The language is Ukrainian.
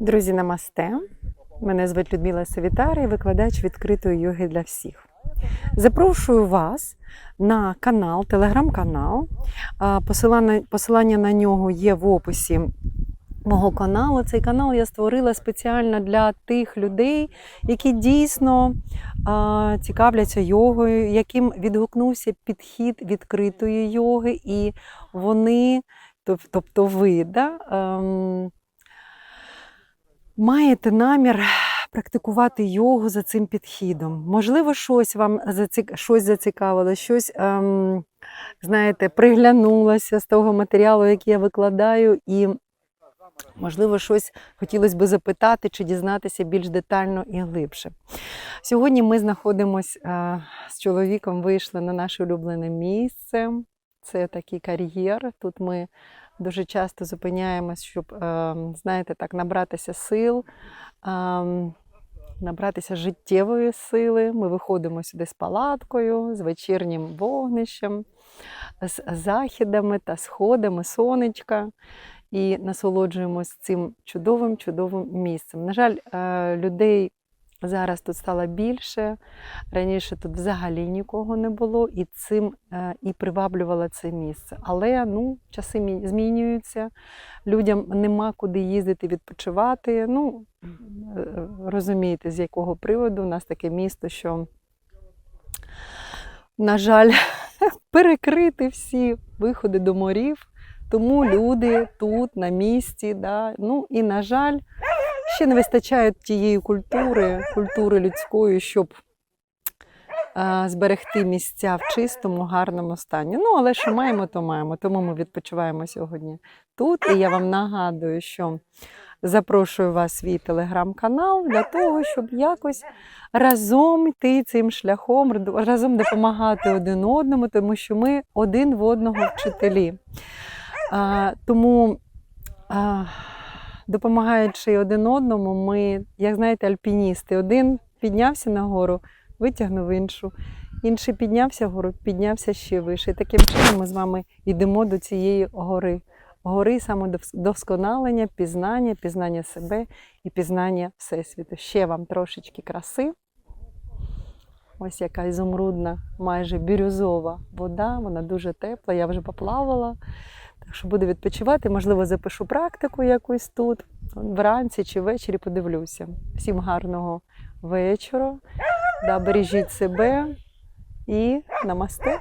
Друзі, намасте. Мене звуть Людмила Совітарі, викладач відкритої йоги для всіх. Запрошую вас на канал, телеграм-канал. Посилання, на нього є в описі мого каналу. Цей канал я створила спеціально для тих людей, які дійсно цікавляться йогою, яким відгукнувся підхід відкритої йоги, і вони, тобто ви, да, ем, маєте намір практикувати йогу за цим підхідом. Можливо, щось вам зацік... щось зацікавило, щось, ем, знаєте, приглянулося з того матеріалу, який я викладаю, і, можливо, щось хотілося би запитати чи дізнатися більш детально і глибше. Сьогодні ми знаходимося е, з чоловіком, вийшли на наше улюблене місце. Це такий кар'єр. Тут ми дуже часто зупиняємось, щоб, ем, знаєте, так, набратися сил, ем, набратися життєвої сили. Ми виходимо сюди з палаткою, з вечірнім вогнищем, з західами та сходами сонечка. І насолоджуємось цим чудовим, чудовим місцем. На жаль, е, людей зараз тут стало більше. Раніше тут взагалі нікого не було, і цим е, і приваблювало це місце. Але ну, часи змінюються, людям нема куди їздити відпочивати. Ну, е, розумієте, з якого приводу у нас таке місто, що, на жаль, перекрити всі виходи до морів. Тому люди тут, на місці, да. ну і, на жаль, ще не вистачає тієї культури, культури людської, щоб зберегти місця в чистому, гарному стані. Ну, але що маємо, то маємо. Тому ми відпочиваємо сьогодні тут. І я вам нагадую, що запрошую вас в свій телеграм-канал для того, щоб якось разом йти цим шляхом, разом допомагати один одному, тому що ми один в одного вчителі. А, тому, а, допомагаючи один одному, ми, як знаєте, альпіністи. Один піднявся на гору, витягнув іншу. Інший піднявся вгору, піднявся ще вище. Таким чином ми з вами йдемо до цієї гори. Гори самодосконалення, пізнання, пізнання себе і пізнання Всесвіту. Ще вам трошечки краси. Ось яка ізумрудна, майже бірюзова вода, вона дуже тепла, я вже поплавала. Так що буду відпочивати, можливо, запишу практику якусь тут. Вранці чи ввечері подивлюся. Всім гарного вечора. Да, бережіть себе і намасте.